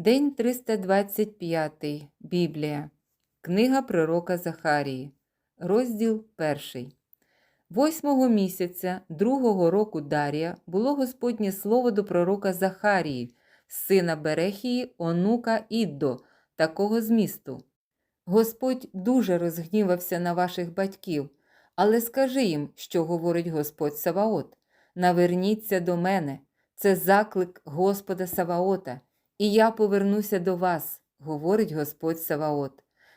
День 325. Біблія. Книга пророка Захарії. Розділ 1. Восьмого місяця другого року Дарія було Господнє слово до пророка Захарії, сина Берехії, онука Іддо, такого змісту. Господь дуже розгнівався на ваших батьків, але скажи їм, що говорить Господь Саваот. Наверніться до мене, це заклик Господа Саваота, і я повернуся до вас, говорить Господь Саваот.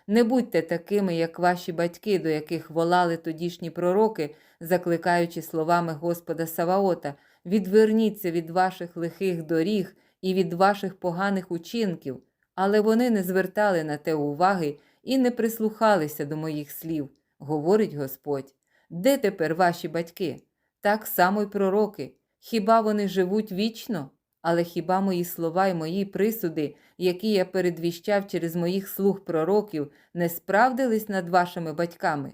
Не будьте такими, як ваші батьки, до яких волали тодішні пророки, закликаючи словами Господа Саваота, відверніться від ваших лихих доріг і від ваших поганих учинків, але вони не звертали на те уваги і не прислухалися до моїх слів, говорить Господь. Де тепер ваші батьки? Так само й пророки. Хіба вони живуть вічно? Але хіба мої слова й мої присуди, які я передвіщав через моїх слуг пророків, не справдились над вашими батьками?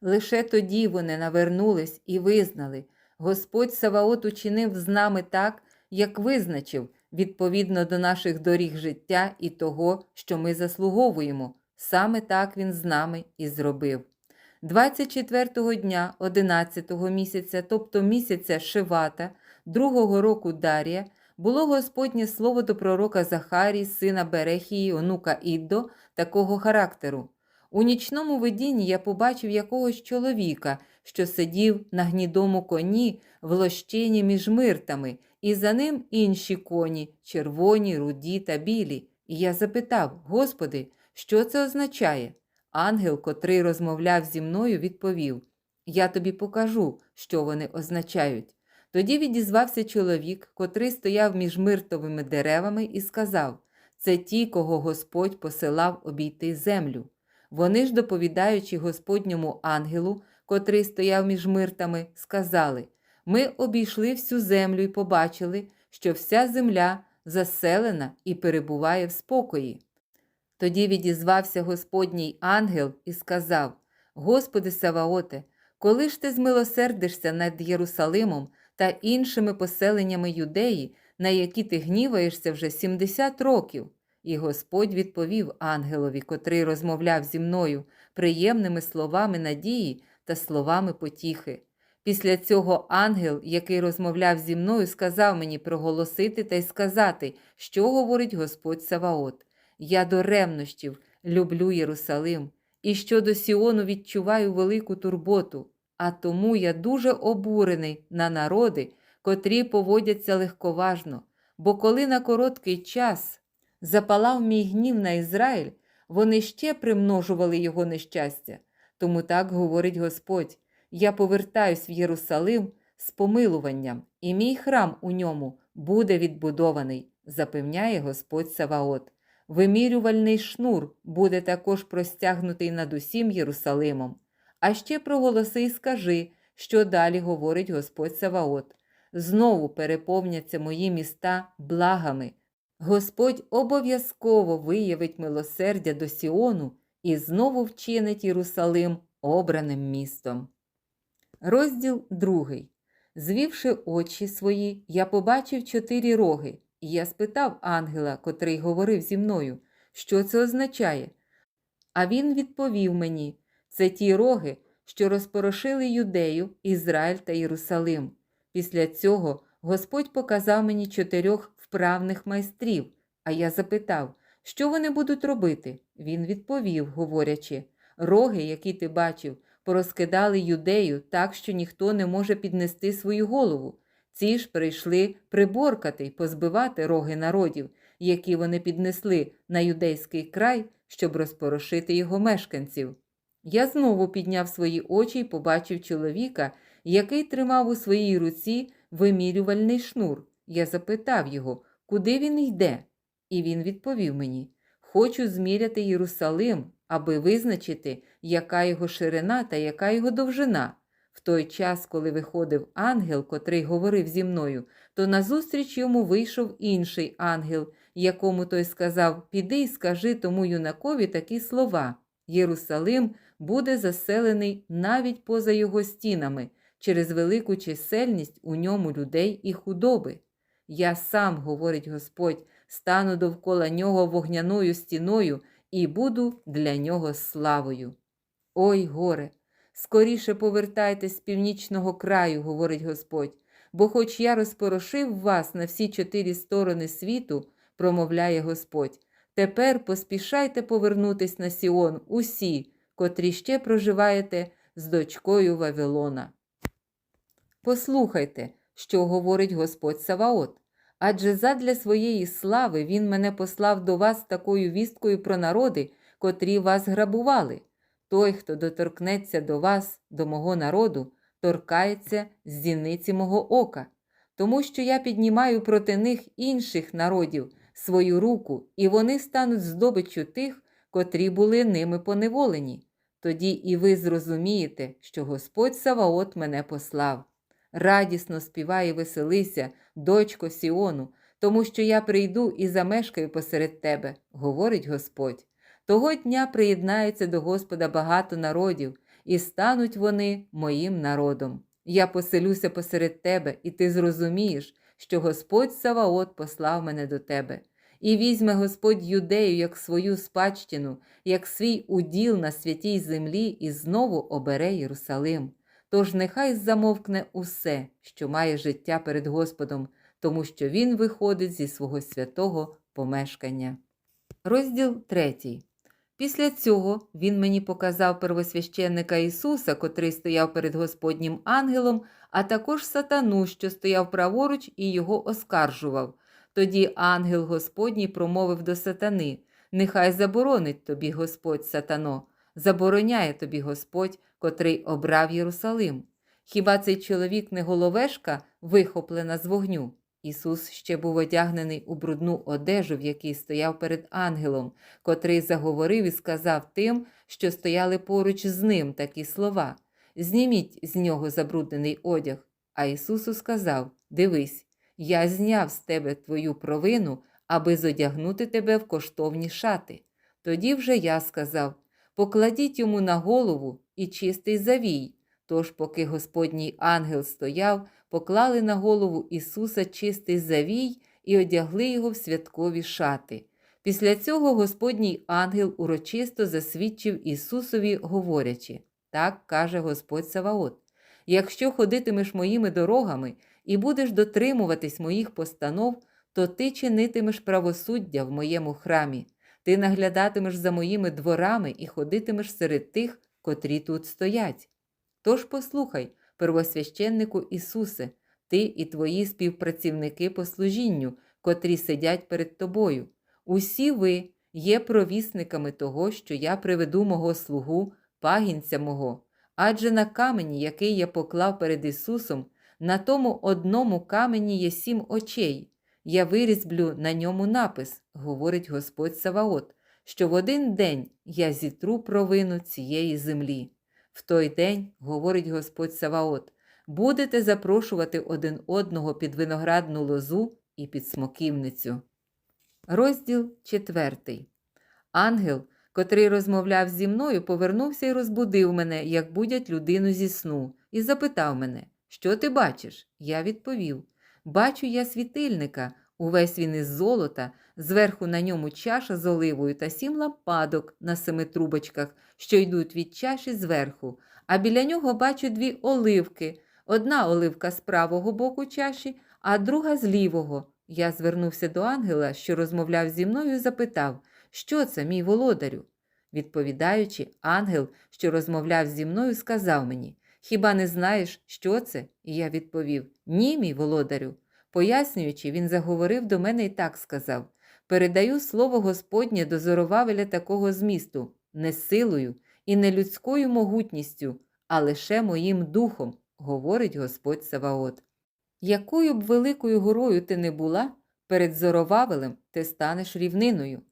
Лише тоді вони навернулись і визнали Господь Саваот учинив з нами так, як визначив, відповідно до наших доріг життя і того, що ми заслуговуємо. Саме так він з нами і зробив. 24-го дня 11-го місяця, тобто місяця Шивата, другого року Дарія, було Господнє слово до пророка Захарії, сина Берехії, онука Іддо, такого характеру. У нічному видінні я побачив якогось чоловіка, що сидів на гнідому коні в лощині між миртами, і за ним інші коні, червоні, руді та білі. І я запитав: Господи, що це означає? Ангел, котрий розмовляв зі мною, відповів: Я тобі покажу, що вони означають. Тоді відізвався чоловік, котрий стояв між миртовими деревами, і сказав: Це ті, кого Господь посилав обійти землю. Вони ж, доповідаючи Господньому ангелу, котрий стояв між миртами, сказали: Ми обійшли всю землю і побачили, що вся земля заселена і перебуває в спокої. Тоді відізвався Господній ангел і сказав: Господи Саваоте, коли ж ти змилосердишся над Єрусалимом та іншими поселеннями юдеї, на які ти гніваєшся вже 70 років? І Господь відповів ангелові, котрий розмовляв зі мною приємними словами надії та словами потіхи. Після цього ангел, який розмовляв зі мною, сказав мені проголосити та й сказати, що говорить Господь Саваот. Я до ревнощів люблю Єрусалим, і щодо Сіону відчуваю велику турботу, а тому я дуже обурений на народи, котрі поводяться легковажно, бо коли на короткий час запалав мій гнів на Ізраїль, вони ще примножували його нещастя. Тому так говорить Господь: я повертаюсь в Єрусалим з помилуванням, і мій храм у ньому буде відбудований, запевняє Господь Саваот. Вимірювальний шнур буде також простягнутий над усім Єрусалимом. А ще проголоси й скажи, що далі говорить Господь Саваот. Знову переповняться мої міста благами. Господь обов'язково виявить милосердя до Сіону і знову вчинить Єрусалим обраним містом. Розділ другий. Звівши очі свої, я побачив чотири роги. І я спитав ангела, котрий говорив зі мною, що це означає. А він відповів мені: це ті роги, що розпорошили юдею, Ізраїль та Єрусалим. Після цього Господь показав мені чотирьох вправних майстрів, а я запитав, що вони будуть робити. Він відповів, говорячи: роги, які ти бачив, порозкидали юдею так, що ніхто не може піднести свою голову. Ці ж прийшли приборкати й позбивати роги народів, які вони піднесли на юдейський край, щоб розпорошити його мешканців. Я знову підняв свої очі і побачив чоловіка, який тримав у своїй руці вимірювальний шнур. Я запитав його, куди він йде, і він відповів мені: Хочу зміряти Єрусалим, аби визначити, яка його ширина та яка його довжина. В той час, коли виходив ангел, котрий говорив зі мною, то назустріч йому вийшов інший ангел, якому той сказав: Піди й скажи тому юнакові такі слова: Єрусалим буде заселений навіть поза його стінами, через велику чисельність у ньому людей і худоби. Я сам, говорить Господь, стану довкола нього вогняною стіною і буду для нього славою. Ой, горе! Скоріше повертайтесь з північного краю, говорить Господь, бо хоч я розпорошив вас на всі чотири сторони світу, промовляє Господь, тепер поспішайте повернутись на Сіон усі, котрі ще проживаєте з дочкою Вавилона. Послухайте, що говорить Господь Саваот. Адже задля своєї слави Він мене послав до вас такою вісткою про народи, котрі вас грабували. Той, хто доторкнеться до вас, до мого народу, торкається з зіниці мого ока, тому що я піднімаю проти них інших народів свою руку, і вони стануть здобиччю тих, котрі були ними поневолені. Тоді і ви зрозумієте, що Господь Саваот мене послав. Радісно співай і веселися, дочко Сіону, тому що я прийду і замешкаю посеред тебе, говорить Господь. Того дня приєднається до Господа багато народів, і стануть вони моїм народом. Я поселюся посеред тебе, і ти зрозумієш, що Господь Саваот послав мене до тебе. І візьме Господь юдею як свою спадщину, як свій уділ на святій землі, і знову обере Єрусалим. Тож нехай замовкне усе, що має життя перед Господом, тому що Він виходить зі свого святого помешкання. Розділ 3. Після цього він мені показав первосвященника Ісуса, котрий стояв перед Господнім ангелом, а також сатану, що стояв праворуч і його оскаржував. Тоді ангел Господній промовив до сатани: Нехай заборонить тобі Господь сатано, забороняє тобі Господь, котрий обрав Єрусалим. Хіба цей чоловік не головешка, вихоплена з вогню? Ісус ще був одягнений у брудну одежу, в якій стояв перед ангелом, котрий заговорив і сказав тим, що стояли поруч з ним такі слова: Зніміть з нього забруднений одяг. А Ісусу сказав: Дивись, я зняв з тебе твою провину, аби зодягнути тебе в коштовні шати. Тоді вже я сказав: покладіть йому на голову і чистий завій. Тож, поки Господній ангел стояв, поклали на голову Ісуса чистий завій і одягли його в святкові шати. Після цього Господній ангел урочисто засвідчив Ісусові, говорячи: Так каже Господь Саваот: якщо ходитимеш моїми дорогами і будеш дотримуватись моїх постанов, то ти чинитимеш правосуддя в моєму храмі, ти наглядатимеш за моїми дворами і ходитимеш серед тих, котрі тут стоять. Тож послухай, первосвященнику Ісусе, ти і твої співпрацівники по служінню, котрі сидять перед тобою. Усі ви є провісниками того, що я приведу мого слугу, пагінця мого, адже на камені, який я поклав перед Ісусом, на тому одному камені є сім очей. Я вирізблю на ньому напис, говорить Господь Саваот, що в один день я зітру провину цієї землі. В той день, говорить Господь Саваот, будете запрошувати один одного під виноградну лозу і під смоківницю. Розділ 4. Ангел, котрий розмовляв зі мною, повернувся і розбудив мене, як будять людину зі сну, і запитав мене, що ти бачиш? Я відповів: Бачу я світильника, увесь він із золота, зверху на ньому чаша з оливою та сім лампадок на семи трубочках, що йдуть від чаші зверху, а біля нього бачу дві оливки. Одна оливка з правого боку чаші, а друга з лівого. Я звернувся до ангела, що розмовляв зі мною, і запитав, що це, мій володарю? Відповідаючи, ангел, що розмовляв зі мною, сказав мені: Хіба не знаєш, що це? І я відповів: Ні, мій володарю. Пояснюючи, він заговорив до мене і так сказав: Передаю слово Господнє до Зоровавеля такого змісту, не силою і не людською могутністю, а лише моїм духом, говорить Господь Саваот. Якою б великою горою ти не була, перед Зоровавелем ти станеш рівниною.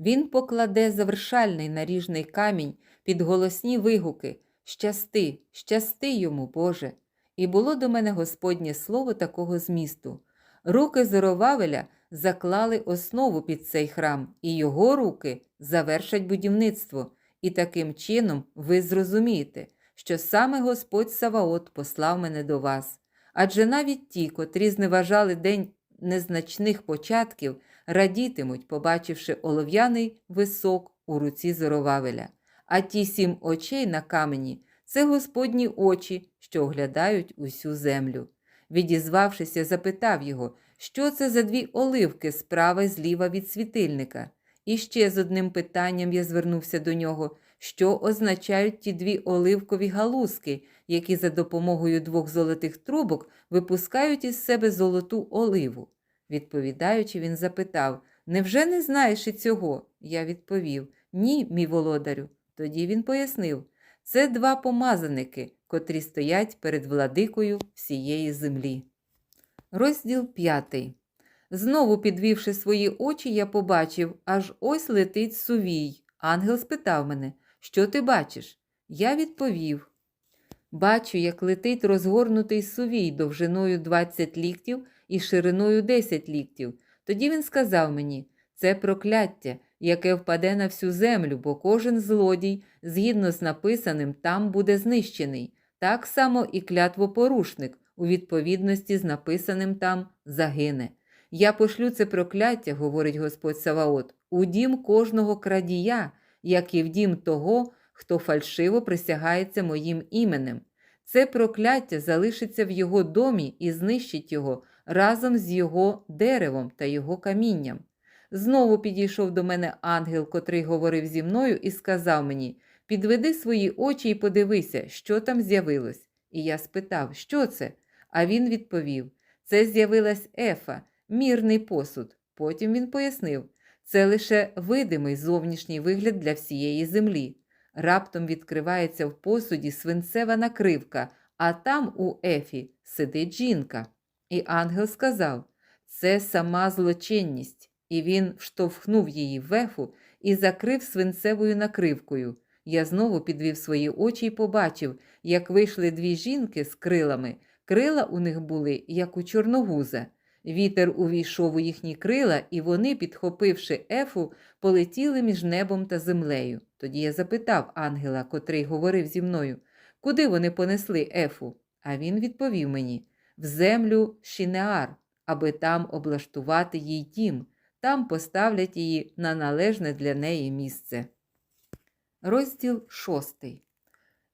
Він покладе завершальний наріжний камінь під голосні вигуки Щасти, щасти йому, Боже. І було до мене Господнє слово такого змісту. Руки Зоровавеля заклали основу під цей храм, і його руки завершать будівництво. І таким чином ви зрозумієте, що саме Господь Саваот послав мене до вас. Адже навіть ті, котрі зневажали день незначних початків, радітимуть, побачивши олов'яний висок у руці Зоровавеля. А ті сім очей на камені це Господні очі, що оглядають усю землю. Відізвавшися, запитав його, що це за дві оливки справа й зліва від світильника. І ще з одним питанням я звернувся до нього, що означають ті дві оливкові галузки, які за допомогою двох золотих трубок випускають із себе золоту оливу. Відповідаючи, він запитав Невже не знаєш і цього? Я відповів Ні, мій володарю. Тоді він пояснив це два помазаники, котрі стоять перед владикою всієї землі. Розділ п'ятий. Знову підвівши свої очі, я побачив, аж ось летить сувій. Ангел спитав мене, що ти бачиш? Я відповів: Бачу, як летить розгорнутий сувій довжиною 20 ліктів і шириною 10 ліктів. Тоді він сказав мені: це прокляття, яке впаде на всю землю, бо кожен злодій, згідно з написаним, там буде знищений. Так само і клятвопорушник, у відповідності з написаним там загине. Я пошлю це прокляття, говорить Господь Саваот, у дім кожного крадія, як і в дім того, хто фальшиво присягається моїм іменем. Це прокляття залишиться в його домі і знищить його разом з його деревом та його камінням. Знову підійшов до мене ангел, котрий говорив зі мною, і сказав мені: Підведи свої очі і подивися, що там з'явилось. І я спитав, що це? А він відповів: Це з'явилась ефа, мірний посуд. Потім він пояснив, це лише видимий зовнішній вигляд для всієї землі. Раптом відкривається в посуді свинцева накривка, а там у ефі сидить жінка. І ангел сказав: Це сама злочинність, і він вштовхнув її в ефу і закрив свинцевою накривкою. Я знову підвів свої очі і побачив, як вийшли дві жінки з крилами. Крила у них були, як у чорногуза. Вітер увійшов у їхні крила, і вони, підхопивши ефу, полетіли між небом та землею. Тоді я запитав ангела, котрий говорив зі мною, куди вони понесли ефу. А він відповів мені в землю Шінеар, аби там облаштувати їй дім, там поставлять її на належне для неї місце. Розділ шостий.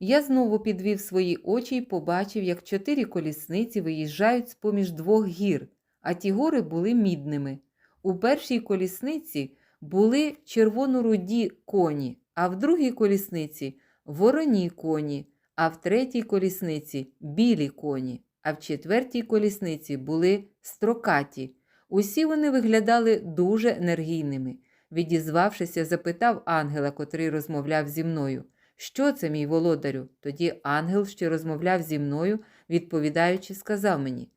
Я знову підвів свої очі і побачив, як чотири колісниці виїжджають з поміж двох гір, а ті гори були мідними. У першій колісниці були червоно-руді коні, а в другій колісниці вороні коні, а в третій колісниці білі коні, а в четвертій колісниці були строкаті. Усі вони виглядали дуже енергійними. Відізвавшися, запитав ангела, котрий розмовляв зі мною. Що це, мій володарю? Тоді ангел, що розмовляв зі мною, відповідаючи, сказав мені: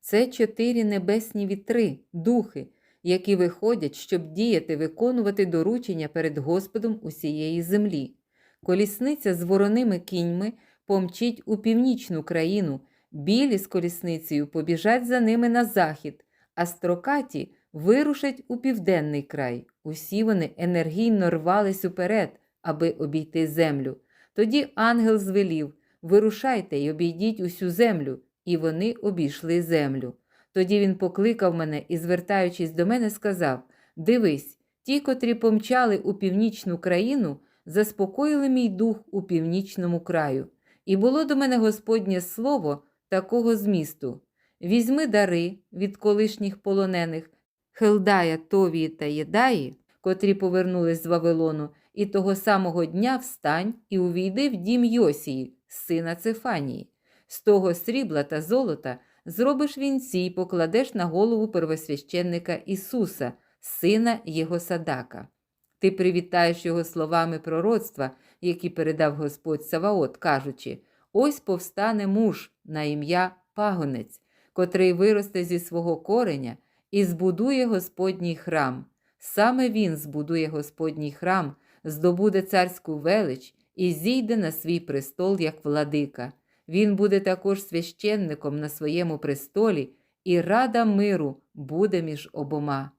це чотири небесні вітри, духи, які виходять, щоб діяти, виконувати доручення перед Господом усієї землі. Колісниця з вороними кіньми помчить у північну країну, білі з колісницею побіжать за ними на захід, а строкаті вирушать у південний край. Усі вони енергійно рвались уперед, аби обійти землю. Тоді ангел звелів Вирушайте й обійдіть усю землю, і вони обійшли землю. Тоді він покликав мене і, звертаючись до мене, сказав: Дивись, ті, котрі помчали у північну країну, заспокоїли мій дух у північному краю. І було до мене Господнє слово такого змісту: візьми дари від колишніх полонених Хелдая, Товії та Єдаї, котрі повернулись з Вавилону, і того самого дня встань і увійди в дім Йосії, сина Цефанії. З того срібла та золота зробиш вінці й покладеш на голову первосвященника Ісуса, сина Його Садака. Ти привітаєш його словами пророцтва, які передав Господь Саваот, кажучи: ось повстане муж на ім'я Пагонець, котрий виросте зі свого кореня і збудує Господній храм. Саме він збудує Господній храм, здобуде царську велич і зійде на свій престол як владика. Він буде також священником на своєму престолі, і рада миру буде між обома.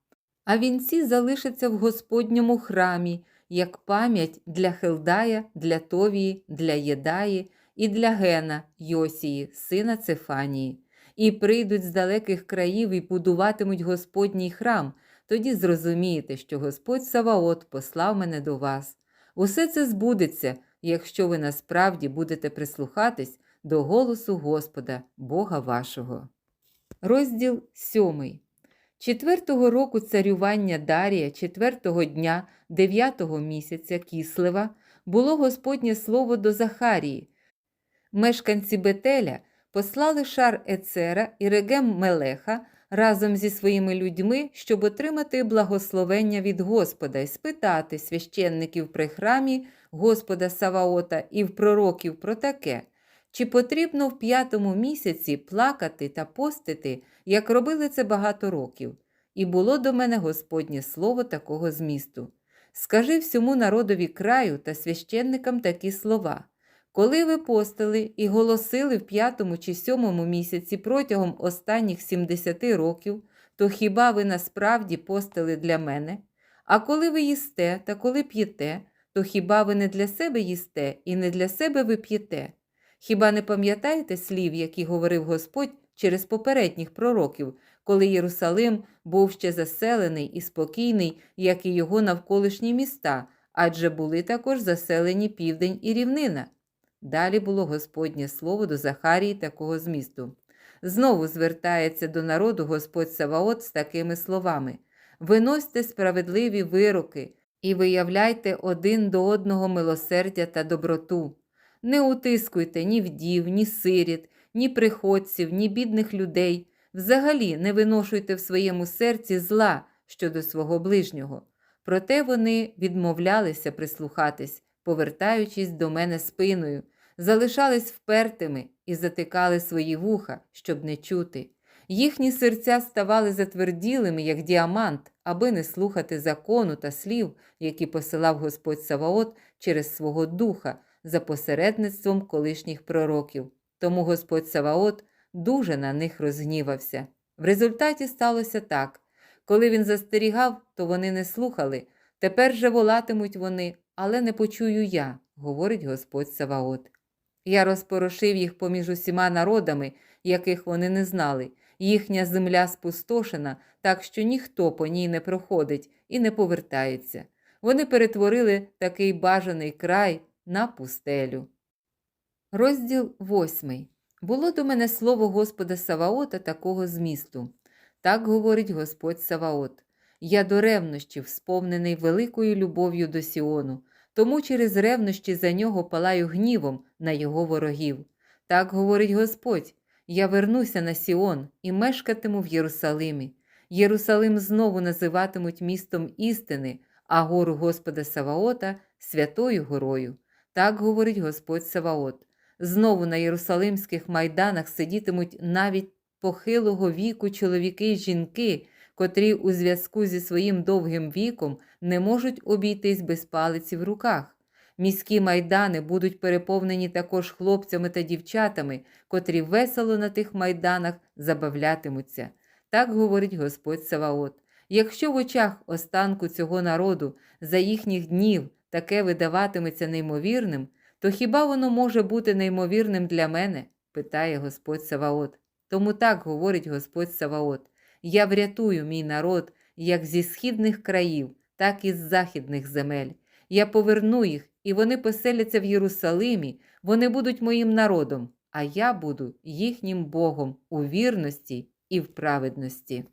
А вінці залишаться в Господньому храмі, як пам'ять для Хелдая, для Товії, для Єдаї і для Гена Йосії, сина Цефанії, і прийдуть з далеких країв і будуватимуть Господній храм, тоді зрозумієте, що Господь Саваот послав мене до вас. Усе це збудеться, якщо ви насправді будете прислухатись до голосу Господа, Бога вашого. Розділ 7. Четвертого року царювання Дарія, четвертого дня, дев'ятого місяця Кислева, було Господнє слово до Захарії. Мешканці Бетеля послали шар Ецера і Регем Мелеха разом зі своїми людьми, щоб отримати благословення від Господа і спитати священників при храмі Господа Саваота і в пророків про таке, чи потрібно в п'ятому місяці плакати та постити, як робили це багато років. І було до мене Господнє слово такого змісту. Скажи всьому народові краю та священникам такі слова. Коли ви постили і голосили в п'ятому чи сьомому місяці протягом останніх 70 років, то хіба ви насправді постили для мене? А коли ви їсте та коли п'єте, то хіба ви не для себе їсте і не для себе ви п'єте? Хіба не пам'ятаєте слів, які говорив Господь через попередніх пророків, коли Єрусалим був ще заселений і спокійний, як і його навколишні міста, адже були також заселені південь і рівнина? Далі було Господнє слово до Захарії такого змісту. Знову звертається до народу Господь Саваот з такими словами: Виносьте справедливі вироки і виявляйте один до одного милосердя та доброту. Не утискуйте ні вдів, ні сиріт, ні приходців, ні бідних людей. Взагалі не виношуйте в своєму серці зла щодо свого ближнього. Проте вони відмовлялися прислухатись, повертаючись до мене спиною, залишались впертими і затикали свої вуха, щоб не чути. Їхні серця ставали затверділими, як діамант, аби не слухати закону та слів, які посилав Господь Саваот через свого духа за посередництвом колишніх пророків. Тому Господь Саваот дуже на них розгнівався. В результаті сталося так. Коли він застерігав, то вони не слухали. Тепер же волатимуть вони, але не почую я, говорить Господь Саваот. Я розпорошив їх поміж усіма народами, яких вони не знали. Їхня земля спустошена, так що ніхто по ній не проходить і не повертається. Вони перетворили такий бажаний край на пустелю. Розділ 8. Було до мене слово Господа Саваота такого змісту. Так говорить Господь Саваот. Я до ревнощів, сповнений великою любов'ю до Сіону, тому через ревнощі за нього палаю гнівом на його ворогів. Так говорить Господь: я вернуся на Сіон і мешкатиму в Єрусалимі. Єрусалим знову називатимуть містом істини, а гору Господа Саваота святою горою. Так говорить Господь Саваот. Знову на єрусалимських майданах сидітимуть навіть похилого віку чоловіки й жінки, котрі у зв'язку зі своїм довгим віком не можуть обійтись без палиці в руках. Міські майдани будуть переповнені також хлопцями та дівчатами, котрі весело на тих майданах забавлятимуться. Так говорить Господь Саваот. Якщо в очах останку цього народу за їхніх днів таке видаватиметься неймовірним, то хіба воно може бути неймовірним для мене? питає Господь Саваот. Тому так говорить Господь Саваот: Я врятую мій народ як зі східних країв, так і з західних земель. Я поверну їх, і вони поселяться в Єрусалимі, вони будуть моїм народом, а я буду їхнім Богом у вірності і в праведності.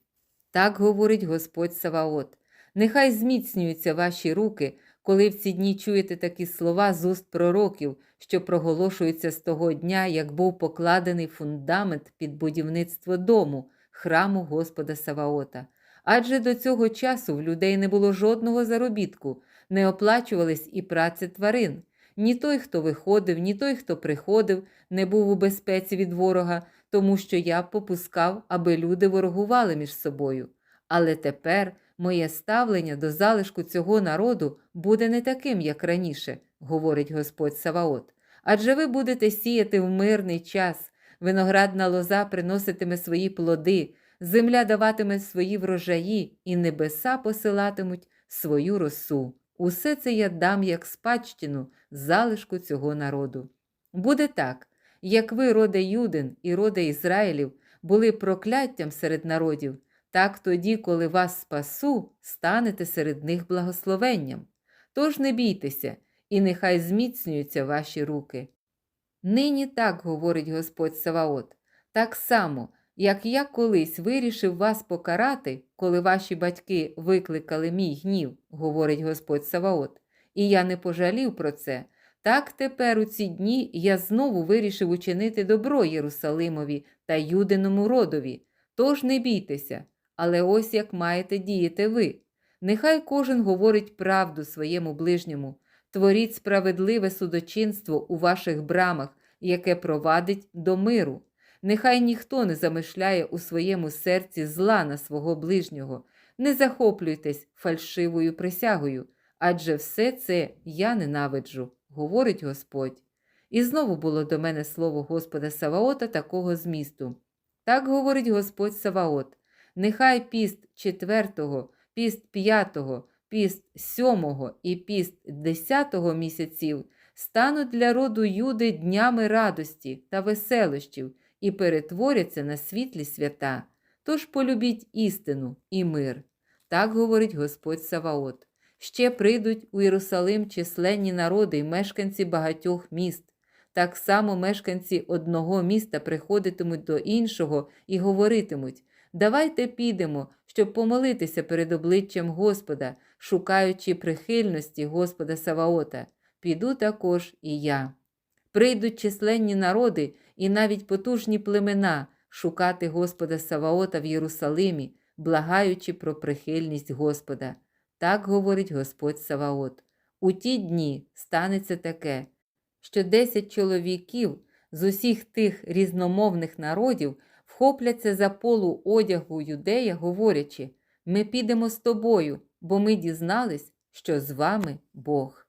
Так говорить Господь Саваот. Нехай зміцнюються ваші руки, коли в ці дні чуєте такі слова з уст пророків, що проголошуються з того дня, як був покладений фундамент під будівництво дому, храму Господа Саваота. Адже до цього часу в людей не було жодного заробітку, не оплачувались і праці тварин. Ні той, хто виходив, ні той, хто приходив, не був у безпеці від ворога, тому що я попускав, аби люди ворогували між собою. Але тепер моє ставлення до залишку цього народу буде не таким, як раніше, говорить Господь Саваот. Адже ви будете сіяти в мирний час, виноградна лоза приноситиме свої плоди, земля даватиме свої врожаї, і небеса посилатимуть свою росу. Усе це я дам як спадщину залишку цього народу. Буде так, як ви, роде Юдин і роде Ізраїлів, були прокляттям серед народів, Так тоді, коли вас спасу, станете серед них благословенням. Тож не бійтеся, і нехай зміцнюються ваші руки. Нині так говорить Господь Саваот, так само, як я колись вирішив вас покарати, коли ваші батьки викликали мій гнів, говорить Господь Саваот, і я не пожалів про це. Так тепер у ці дні я знову вирішив учинити добро Єрусалимові та Юдиному родові. Тож не бійтеся, але ось як маєте діяти ви. Нехай кожен говорить правду своєму ближньому, творіть справедливе судочинство у ваших брамах, яке провадить до миру. Нехай ніхто не замишляє у своєму серці зла на свого ближнього, не захоплюйтесь фальшивою присягою, адже все це я ненавиджу, говорить Господь. І знову було до мене слово Господа Саваота такого змісту. Так говорить Господь Саваот, нехай піст четвертого, піст п'ятого, піст сьомого і піст десятого місяців стануть для роду Юди днями радості та веселощів і перетворяться на світлі свята. Тож полюбіть істину і мир. Так говорить Господь Саваот. Ще прийдуть у Єрусалим численні народи й мешканці багатьох міст. Так само мешканці одного міста приходитимуть до іншого і говоритимуть Давайте підемо, щоб помолитися перед обличчям Господа, шукаючи прихильності Господа Саваота. Піду також і я. Прийдуть численні народи і навіть потужні племена шукати Господа Саваота в Єрусалимі, благаючи про прихильність Господа. Так говорить Господь Саваот. У ті дні станеться таке, що десять чоловіків з усіх тих різномовних народів вхопляться за полу одягу юдея, говорячи: Ми підемо з тобою, бо ми дізнались, що з вами Бог.